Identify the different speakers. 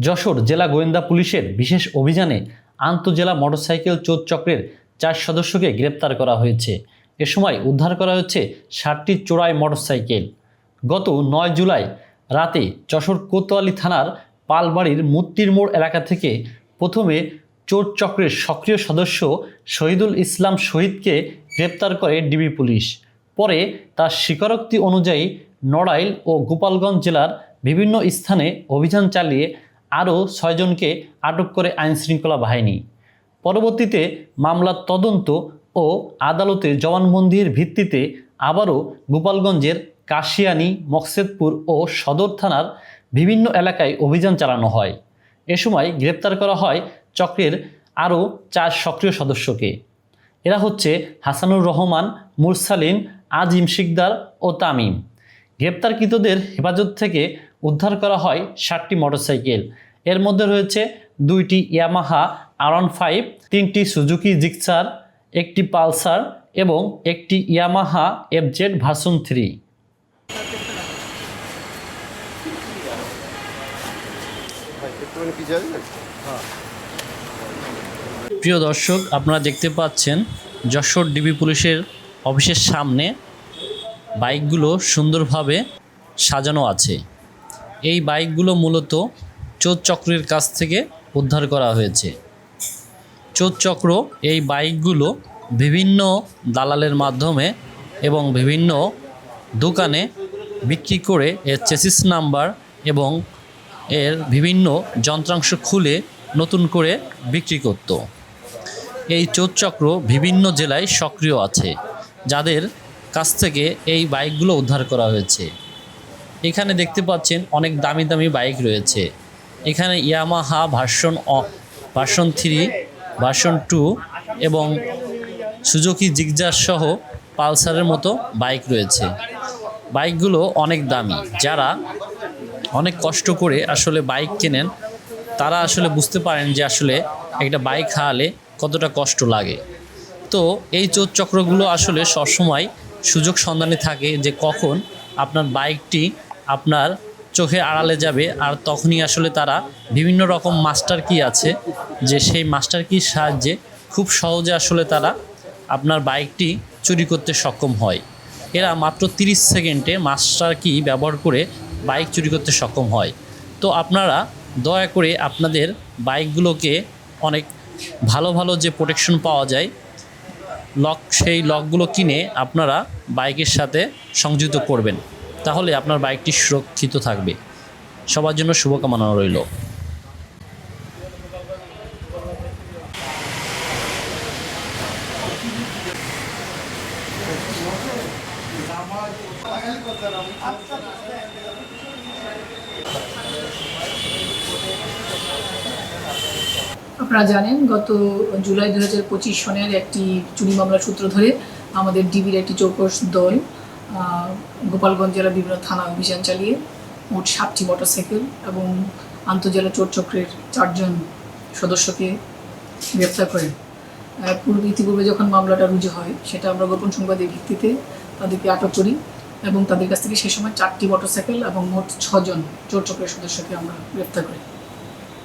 Speaker 1: যশোর জেলা গোয়েন্দা পুলিশের বিশেষ অভিযানে আন্তজেলা মোটরসাইকেল চোর চক্রের চার সদস্যকে গ্রেপ্তার করা হয়েছে। এ সময় উদ্ধার করা হচ্ছে ষাটটি চোরাই মোটরসাইকেল। গত নয় জুলাই রাতে যশোর কোতোয়ালি থানার পালবাড়ির মূর্তির মোড় এলাকা থেকে প্রথমে চোর চক্রের সক্রিয় সদস্য শহীদুল ইসলাম শহীদকে গ্রেপ্তার করে ডিবি পুলিশ। পরে তার স্বীকারোক্তি অনুযায়ী নড়াইল ও গোপালগঞ্জ জেলার বিভিন্ন স্থানে অভিযান চালিয়ে আরও ছয়জনকে আটক করে আইনশৃঙ্খলা বাহিনী। পরবর্তীতে মামলার তদন্ত ও আদালতে জবানবন্দির ভিত্তিতে আবারও গোপালগঞ্জের কাশিয়ানি, মকসেদপুর ও সদর থানার বিভিন্ন এলাকায় অভিযান চালানো হয়। এ সময় গ্রেপ্তার করা হয় চক্রের আরও চার সক্রিয় সদস্যকে। এরা হচ্ছে হাসানুর রহমান, মুরসালিন, আজিম শিকদার ও তামিম। গ্রেপ্তারকৃতদের হেফাজত থেকে উদ্ধার করা হয় ষাটটি মোটরসাইকেল। এর মধ্যে রয়েছে দুইটি ইয়ামাহা আরন ফাইভ, তিনটি সুজুকি জিক্সার, একটি পালসার এবং একটি ইয়ামাহা এফজেড ভার্সন থ্রি। প্রিয় দর্শক, আপনারা দেখতে পাচ্ছেন যশোর ডিবি পুলিশের অফিসের সামনে বাইকগুলো সুন্দরভাবে সাজানো আছে। এই বাইকগুলো মূলত চোর চক্রের কাছ থেকে উদ্ধার করা হয়েছে। চোর চক্র এই বাইকগুলো বিভিন্ন দালালের মাধ্যমে এবং বিভিন্ন দোকানে বিক্রি করে এর চেসিস নাম্বার এবং এর বিভিন্ন যন্ত্রাংশ খুলে নতুন করে বিক্রি করতো। এই চোর চক্র বিভিন্ন জেলায় সক্রিয় আছে। যাদের কাছ থেকে এই বাইকগুলো উদ্ধার করা হয়েছে। এখানে দেখতে পাচ্ছেন অনেক দামি দামি বাইক রয়েছে। এখানে Yamaha version version three, version two এবং সুজুকি জিগজার সহ পালসারের মতো বাইক রয়েছে। বাইকগুলো অনেক দামি। যারা অনেক কষ্ট করে আসলে বাইক কেনেন, তারা আসলে বুঝতে পারেন যে আসলে একটা বাইক হারালে কতটা কষ্ট লাগে। তো এই চোর চক্রগুলো আসলে সবসময় সুযোগ সন্ধানে থাকে যে কখন আপনার বাইকটি আপনার চোখে আড়ালে যাবে আর তখনই আসলে তারা বিভিন্ন রকম মাস্টার কি আছে যে সেই মাস্টার কির সাহায্যে খুব সহজে আসলে তারা আপনার বাইকটি চুরি করতে সক্ষম হয়। এরা মাত্র 30 সেকেন্ডে মাস্টার কি ব্যবহার করে বাইক চুরি করতে সক্ষম হয়। তো আপনারা দয়া করে আপনাদের বাইকগুলোকে অনেক ভালো ভালো যে প্রোটেকশন পাওয়া যায় লক, সেই লকগুলো কিনে আপনারা বাইকের সাথে সংযুক্ত করবেন। তাহলে আপনার বাইকটি সুরক্ষিত থাকবে। সবার জন্য শুভকামনা রইল।
Speaker 2: আপনারা জানেন, গত জুলাই দু হাজার পঁচিশ সনের একটি চুরি মামলার সূত্র ধরে আমাদের ডিবির একটি চৌকস দল গোপালগঞ্জ জেলার বিভিন্ন থানা অভিযান চালিয়ে মোট সাতটি মোটরসাইকেল এবং আন্তজেলা চোর চক্রের চারজন সদস্যকে গ্রেপ্তার করেন পূর্ব ইতিপূর্বে যখন মামলাটা রুজু হয়, সেটা আমরা গোপন সংবাদের ভিত্তিতে তাদেরকে আটক করি এবং তাদের কাছ থেকে সে সময় চারটি মোটরসাইকেল এবং মোট ছজন চোর চক্রের সদস্যকে আমরা গ্রেপ্তার করি।